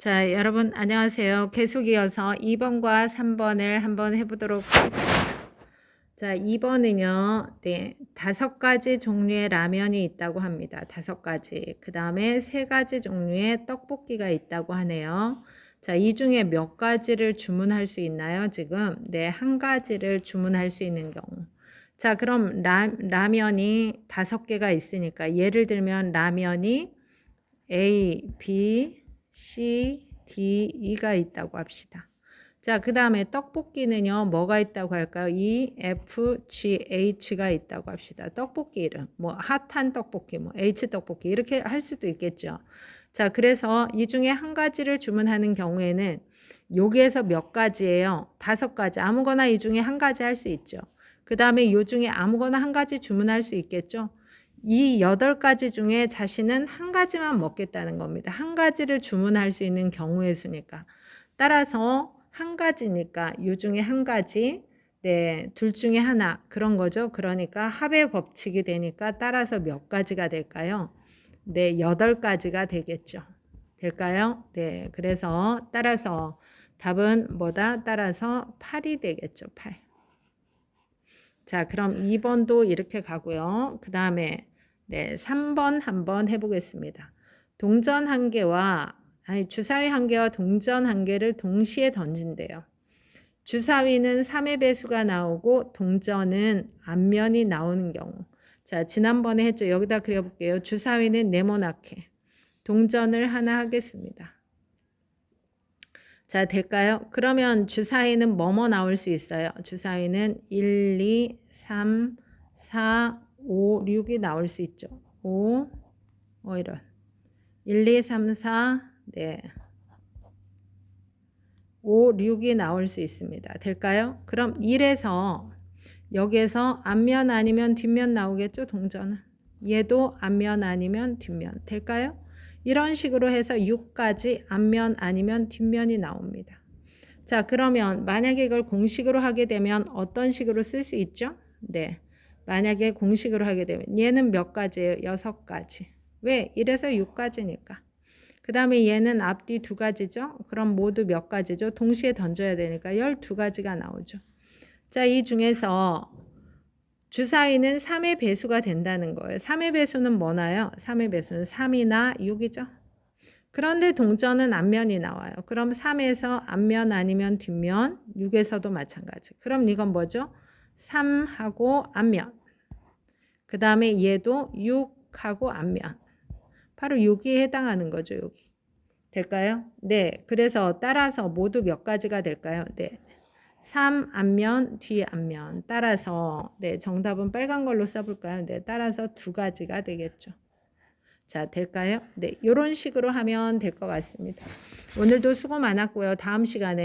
자, 여러분 안녕하세요. 계속 이어서 2번과 3번을 한번 해보도록 하겠습니다. 자, 2번은요, 네, 다섯 가지 종류의 라면이 있다고 합니다. 다섯 가지. 그 다음에 세 가지 종류의 떡볶이가 있다고 하네요. 자, 이 중에 몇 가지를 주문할 수 있나요? 지금, 네, 한 가지를 주문할 수 있는 경우. 자, 그럼 라, 라면이 다섯 개가 있으니까, 예를 들면 라면이 A, B, C, D, E가 있다고 합시다. 자, 그 다음에 떡볶이는요, 뭐가 있다고 할까요? E, F, G, H가 있다고 합시다. 떡볶이 이름. 뭐, 핫한 떡볶이, 뭐, H 떡볶이. 이렇게 할 수도 있겠죠. 자, 그래서 이 중에 한 가지를 주문하는 경우에는 여기에서 몇 가지예요? 다섯 가지. 아무거나 이 중에 한 가지 할 수 있죠. 그 다음에 이 중에 아무거나 한 가지 주문할 수 있겠죠. 이 여덟 가지 중에 자신은 한 가지만 먹겠다는 겁니다. 한 가지를 주문할 수 있는 경우의 수니까. 따라서 한 가지니까 요 중에 한 가지, 네, 둘 중에 하나 그런 거죠. 그러니까 합의 법칙이 되니까 따라서 몇 가지가 될까요? 네, 여덟 가지가 되겠죠. 될까요? 네, 그래서 따라서 답은 뭐다? 따라서 8이 되겠죠. 8. 자, 그럼 2번도 이렇게 가고요. 그 다음에 네, 3번 한번 해보겠습니다. 동전 한 개와 아니 주사위 한 개와 동전 한 개를 동시에 던진대요. 주사위는 3의 배수가 나오고 동전은 앞면이 나오는 경우. 자, 지난번에 했죠. 여기다 그려볼게요. 주사위는 네모나게. 동전을 하나 하겠습니다. 자, 될까요? 그러면 주사위는 뭐뭐 나올 수 있어요? 주사위는 1, 2, 3, 4, 5, 6이 나올 수 있죠. 5, 어, 이런. 1, 2, 3, 4, 네. 5, 6이 나올 수 있습니다. 될까요? 그럼 1에서 여기에서 앞면 아니면 뒷면 나오겠죠? 동전은. 얘도 앞면 아니면 뒷면. 될까요? 이런 식으로 해서 6까지 앞면 아니면 뒷면이 나옵니다. 자, 그러면 만약에 이걸 공식으로 하게 되면 어떤 식으로 쓸 수 있죠? 네. 만약에 공식으로 하게 되면 얘는 몇 가지예요? 여섯 가지. 왜? 1에서 6까지니까. 그 다음에 얘는 앞뒤 두 가지죠? 그럼 모두 몇 가지죠? 동시에 던져야 되니까 12가지가 나오죠. 자, 이 중에서 주사위는 3의 배수가 된다는 거예요. 3의 배수는 뭐나요? 3의 배수는 3이나 6이죠. 그런데 동전은 앞면이 나와요. 그럼 3에서 앞면 아니면 뒷면, 6에서도 마찬가지. 그럼 이건 뭐죠? 3하고 앞면. 그 다음에 얘도 6하고 앞면. 바로 6이 해당하는 거죠, 여기. 될까요? 네. 그래서 따라서 모두 몇 가지가 될까요? 네. 3 앞면, 뒤 앞면. 따라서, 네. 정답은 빨간 걸로 써 볼까요? 네. 따라서 두 가지가 되겠죠. 자, 될까요? 네. 요런 식으로 하면 될 것 같습니다. 오늘도 수고 많았고요. 다음 시간에